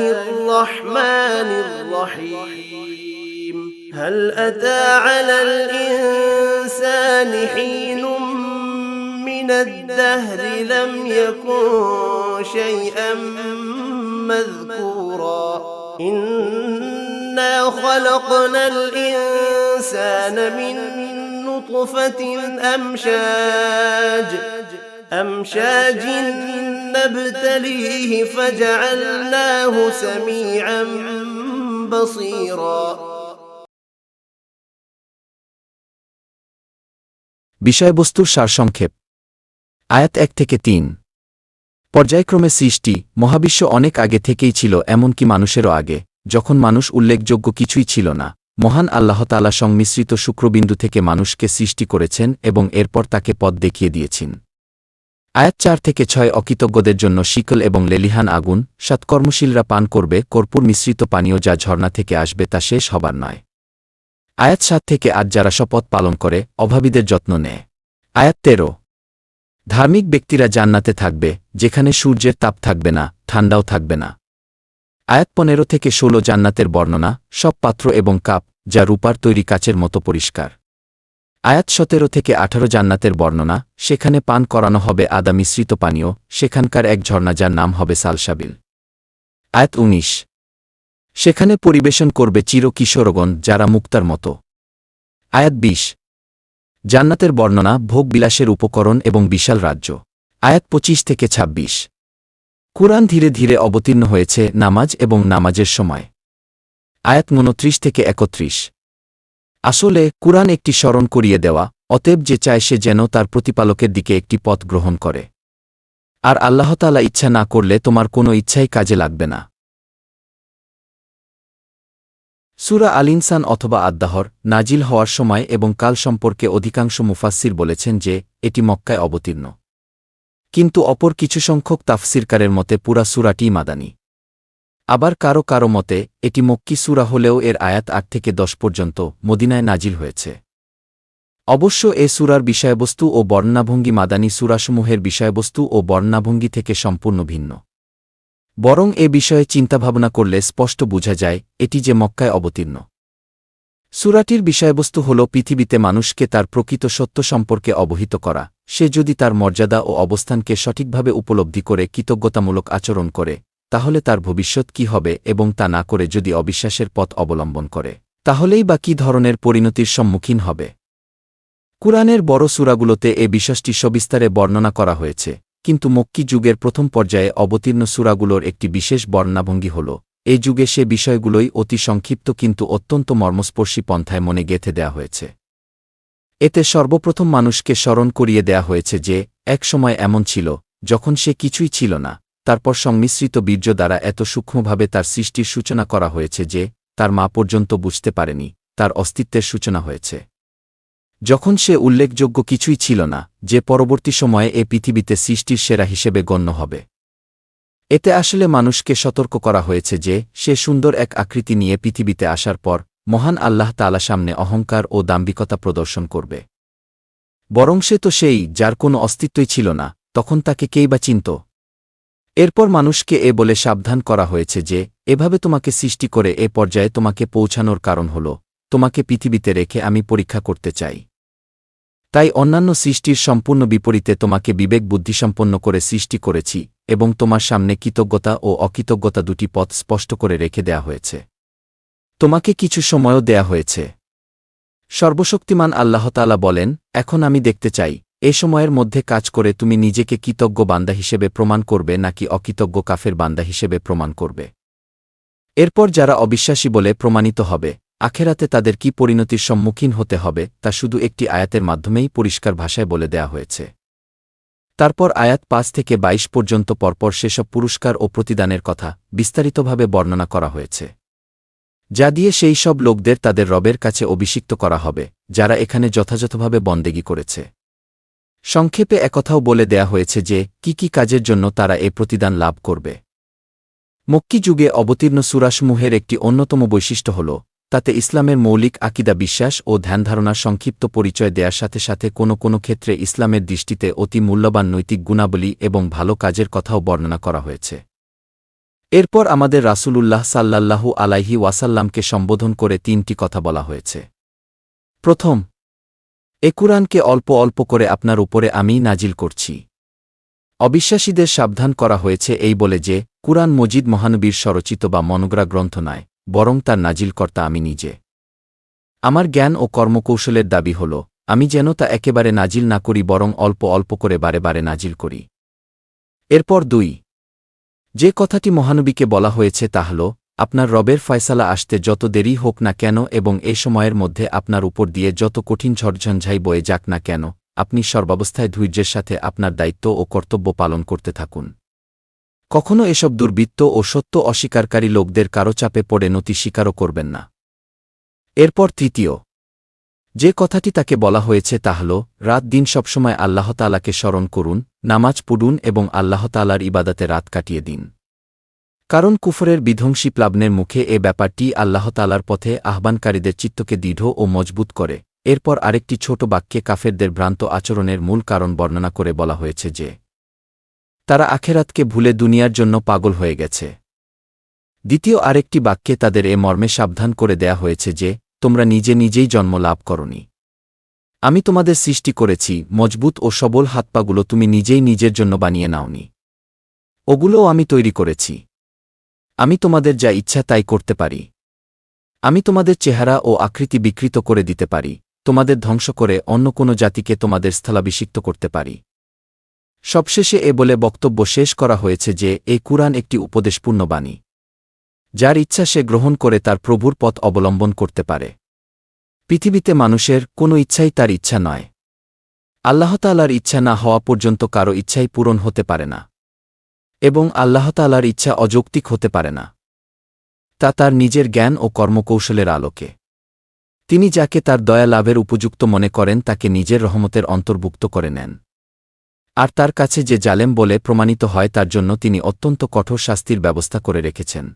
الرحمن الرحيم. هل أتى على الإنسان حين من الدهر لم يكن شيئا مذكورا؟ إنا خلقنا الإنسان من نطفة أمشاج أمشاج نبتليه فجعلناه سميعا بصيرا বিষয়বস্তুর সারসংক্ষেপ আয়াত এক থেকে তিন পর্যায়ক্রমে সৃষ্টি মহাবিশ্ব অনেক আগে থেকেই ছিল এমনকি মানুষেরও আগে যখন মানুষ উল্লেখযোগ্য কিছুই ছিল না মহান আল্লাহতালা সংমিশ্রিত শুক্রবিন্দু থেকে মানুষকে সৃষ্টি করেছেন এবং এরপর তাকে পথ দেখিয়ে দিয়েছেন আয়াত চার থেকে ছয় অকৃতজ্ঞদের জন্য শিকল এবং লেলিহান আগুন সৎকর্মশীলরা পান করবে, কর্পূর মিশ্রিত পানীয় যা ঝর্ণা থেকে আসবে তা শেষ হবার নয়। আয়াত সাত থেকে আজ যারা শপথ পালন করে, অভাবীদের যত্ন নেয়। আয়াত তেরো। ধার্মিক ব্যক্তিরা জান্নাতে থাকবে, যেখানে সূর্যের তাপ থাকবে না, ঠান্ডাও থাকবে না। আয়াত পনেরো থেকে ষোলো জান্নাতের বর্ণনা, সব পাত্র এবং কাপ, যা রূপার তৈরি কাচের মতো পরিষ্কার। আয়াত সতেরো থেকে আঠারো জান্নাতের বর্ণনা, সেখানে পান করানো হবে আদা মিশ্রিত পানীয়, সেখানকার এক ঝর্ণা যার নাম হবে সালসাবিল। আয়াত উনিশ। সেখানে পরিবেশন করবে চির কিশোরগণ যারা মুক্তার মতো। আয়াত বিশ। জান্নাতের বর্ণনা, ভোগ বিলাসের উপকরণ এবং বিশাল রাজ্য। আয়াত পঁচিশ থেকে ২৬ কুরআন ধীরে ধীরে অবতীর্ণ হয়েছে নামাজ এবং নামাজের সময়। আয়াত উনত্রিশ থেকে একত্রিশ। আসলে, কুরআন একটি স্মরণ করিয়ে দেওয়া, অতএব যে চায় সে যেন তার প্রতিপালকের দিকে একটি পথ গ্রহণ করে। আর আল্লাহতালা ইচ্ছা না করলে তোমার কোনো ইচ্ছাই কাজে লাগবে না। সুরা আলিনসান অথবা আদ্দাহর নাজিল হওয়ার সময় এবং কাল সম্পর্কে অধিকাংশ মুফাসির বলেছেন যে, এটি মক্কায় অবতীর্ণ। কিন্তু অপর কিছু সংখ্যক তাফসিরকারের মতে পুরা সুরাটি মাদানী। আবার কারও কারও মতে, এটি মক্কি সুরা হলেও এর আয়াত আট থেকে দশ পর্যন্ত মদিনায় নাজিল হয়েছে। অবশ্য এ সুরার বিষয়বস্তু ও বর্ণাভঙ্গি মাদানী সুরাসমূহের বিষয়বস্তু ও বর্ণাভঙ্গি থেকে সম্পূর্ণ ভিন্ন। বরং এ বিষয়ে চিন্তাভাবনা করলে স্পষ্ট বোঝা যায়, এটি যে মক্কায় অবতীর্ণ। সুরাটির বিষয়বস্তু হল পৃথিবীতে মানুষকে তার প্রকৃত সত্য সম্পর্কে অবহিত করা, সে যদি তার মর্যাদা ও অবস্থানকে সঠিকভাবে উপলব্ধি করে কৃতজ্ঞতামূলক আচরণ করে তাহলে তার ভবিষ্যৎ কি হবে এবং তা না করে যদি অবিশ্বাসের পথ অবলম্বন করে, তাহলেই বা কি ধরনের পরিণতির সম্মুখীন হবে? কুরআনের বড় সুরাগুলোতে এ বিষয়টি সবিস্তারে বর্ণনা করা হয়েছে, কিন্তু মক্কি যুগের প্রথম পর্যায়ে অবতীর্ণ সুরাগুলোর একটি বিশেষ বর্ণাভঙ্গি হল, এই যুগে সে বিষয়গুলোই অতি সংক্ষিপ্ত কিন্তু অত্যন্ত মর্মস্পর্শী পন্থায় মনে গেঁথে দেয়া হয়েছে। এতে সর্বপ্রথম মানুষকে স্মরণ করিয়ে দেয়া হয়েছে যে, এক সময় এমন ছিল, যখন সে কিছুই ছিল না। তারপর সংমিশ্রিত বীর্য দ্বারা এত সূক্ষ্মভাবে তার সৃষ্টির সূচনা করা হয়েছে যে, তার মা পর্যন্ত বুঝতে পারেনি, তার অস্তিত্বের সূচনা হয়েছে। যখন সে উল্লেখযোগ্য কিছুই ছিল না, যে পরবর্তী সময়ে এ পৃথিবীতে সৃষ্টির সেরা হিসেবে গণ্য হবে। এতে আসলে মানুষকে সতর্ক করা হয়েছে যে, সে সুন্দর এক আকৃতি নিয়ে পৃথিবীতে আসার পর, মহান আল্লাহ তালা সামনে অহংকার ও দাম্বিকতা প্রদর্শন করবে। বরং সে তো সেই, যার কোনো অস্তিত্বই ছিল না, তখন তাকে কেই বা চিনত? এরপর মানুষকে এ বলে সাবধান করা হয়েছে যে, এভাবে তোমাকে সৃষ্টি করে এ পর্যায়ে তোমাকে পৌঁছানোর কারণ হল, তোমাকে পৃথিবীতে রেখে আমি পরীক্ষা করতে চাই। তাই অন্যান্য সৃষ্টির সম্পূর্ণ বিপরীতে তোমাকে বিবেক বুদ্ধিসম্পন্ন করে সৃষ্টি করেছি, এবং তোমার সামনে কৃতজ্ঞতা ও অকৃতজ্ঞতা দুটি পথ স্পষ্ট করে রেখে দেয়া হয়েছে। তোমাকে কিছু সময়ও দেয়া হয়েছে। সর্বশক্তিমান আল্লাহতালা বলেন, এখন আমি দেখতে চাই এ সময়ের মধ্যে কাজ করে তুমি নিজেকে কৃতজ্ঞ বান্দা হিসেবে প্রমাণ করবে নাকি অকৃতজ্ঞ কাফের বান্দা হিসেবে প্রমাণ করবে। এরপর যারা অবিশ্বাসী বলে প্রমাণিত হবে, আখেরাতে তাদের কি পরিণতির সম্মুখীন হতে হবে, তা শুধু একটি আয়াতের মাধ্যমেই পরিষ্কার ভাষায় বলে দেয়া হয়েছে। তারপর আয়াত পাঁচ থেকে ২২ পর্যন্ত পরপর সেসব পুরস্কার ও প্রতিদানের কথা বিস্তারিতভাবে বর্ণনা করা হয়েছে। যা দিয়ে সেই সব লোকদের তাদের রবের কাছে অভিষিক্ত করা হবে, যারা এখানে যথাযথভাবে বন্দেগি করেছে। সংক্ষেপে একথাও বলে দেয়া হয়েছে যে, কি কি কাজের জন্য তারা এ প্রতিদান লাভ করবে। মক্কি যুগে অবতীর্ণ সুরাসমূহের একটি অন্যতম বৈশিষ্ট্য হল, তাতে ইসলামের মৌলিক আকিদা বিশ্বাস ও ধ্যানধারণার সংক্ষিপ্ত পরিচয় দেওয়ার সাথে সাথে কোনো কোনো ক্ষেত্রে ইসলামের দৃষ্টিতে অতি মূল্যবান নৈতিক গুণাবলী এবং ভালো কাজের কথাও বর্ণনা করা হয়েছে। এরপর আমাদের রাসূলুল্লাহ সাল্লাল্লাহু আলাইহি ওয়াসাল্লামকে সম্বোধন করে তিনটি কথা বলা হয়েছে। প্রথম এ কুরআনকে অল্প অল্প করে আপনার উপরে আমি নাজিল করছি। অবিশ্বাসীদের সাবধান করা হয়েছে এই বলে যে, কুরআন মজিদ মহানবীর স্বরচিত বা মনোগ্রা গ্রন্থ নয়, বরং তার নাজিলকর্তা আমি নিজে। আমার জ্ঞান ও কর্মকৌশলের দাবি হল, আমি যেন তা একেবারে নাজিল না করি বরং অল্প অল্প করে বারে বারে নাজিল করি। এরপর দুই, যে কথাটি মহানবীকে বলা হয়েছে তা হল আপনার রবের ফয়সালা আসতে যত দেরি হোক না কেন এবং এ সময়ের মধ্যে আপনার উপর দিয়ে যত কঠিন ঝড়ঝঞ্ঝাই বয়ে যাক না কেন, আপনি সর্বাবস্থায় ধৈর্যের সাথে আপনার দায়িত্ব ও কর্তব্য পালন করতে থাকুন। কখনো এসব দুর্বৃত্ত ও সত্য অস্বীকারী লোকদের কারও চাপে পড়ে নতি স্বীকারও করবেন না। এরপর তৃতীয়, যে কথাটি তাকে বলা হয়েছে তা হল, রাত দিন সবসময় আল্লাহতালাকে স্মরণ করুন, নামাজ পড়ুন এবং আল্লাহতালার ইবাদাতে রাত কাটিয়ে দিন। কারণ কুফরের বিধ্বংসী প্লাবনের মুখে এ ব্যাপারটি আল্লাহতালার পথে আহ্বানকারীদের চিত্তকে দৃঢ় ও মজবুত করে। এরপর আরেকটি ছোট বাক্যে কাফেরদের ভ্রান্ত আচরণের মূল কারণ বর্ণনা করে বলা হয়েছে যে, তারা আখেরাতকে ভুলে দুনিয়ার জন্য পাগল হয়ে গেছে। দ্বিতীয় আরেকটি বাক্যে তাদের এ মর্মে সাবধান করে দেয়া হয়েছে যে, তোমরা নিজে নিজেই জন্ম লাভ করনি। আমি তোমাদের সৃষ্টি করেছি, মজবুত ও সবল হাতপাগুলো তুমি নিজেই নিজের জন্য বানিয়ে নাওনি। ওগুলোও আমি তৈরি করেছি। আমি তোমাদের যা ইচ্ছা তাই করতে পারি। আমি তোমাদের চেহারা ও আকৃতি বিকৃত করে দিতে পারি, তোমাদের ধ্বংস করে অন্য কোনো জাতিকে তোমাদের স্থলাভিষিক্ত করতে পারি। সবশেষে এ বলে বক্তব্য শেষ করা হয়েছে যে এই কুরআন একটি উপদেশপূর্ণ বাণী। যার ইচ্ছা সে গ্রহণ করে তার প্রভুর পথ অবলম্বন করতে পারে। পৃথিবীতে মানুষের কোনো ইচ্ছাই তার ইচ্ছা নয়। আল্লাহতালার ইচ্ছা না হওয়া পর্যন্ত কারও ইচ্ছাই পূরণ হতে পারে না। এবং আল্লাহতালার ইচ্ছা অযৌক্তিক হতে পারে না। তা তার নিজের জ্ঞান ও কর্মকৌশলের আলোকে। তিনি যাকে তার দয়া লাভের উপযুক্ত মনে করেন, তাকে নিজের রহমতের অন্তর্ভুক্ত করে নেন। আর তার কাছে যে জালেম বলে প্রমাণিত হয়, তার জন্য তিনি অত্যন্ত কঠোর শাস্তির ব্যবস্থা করে রেখেছেন।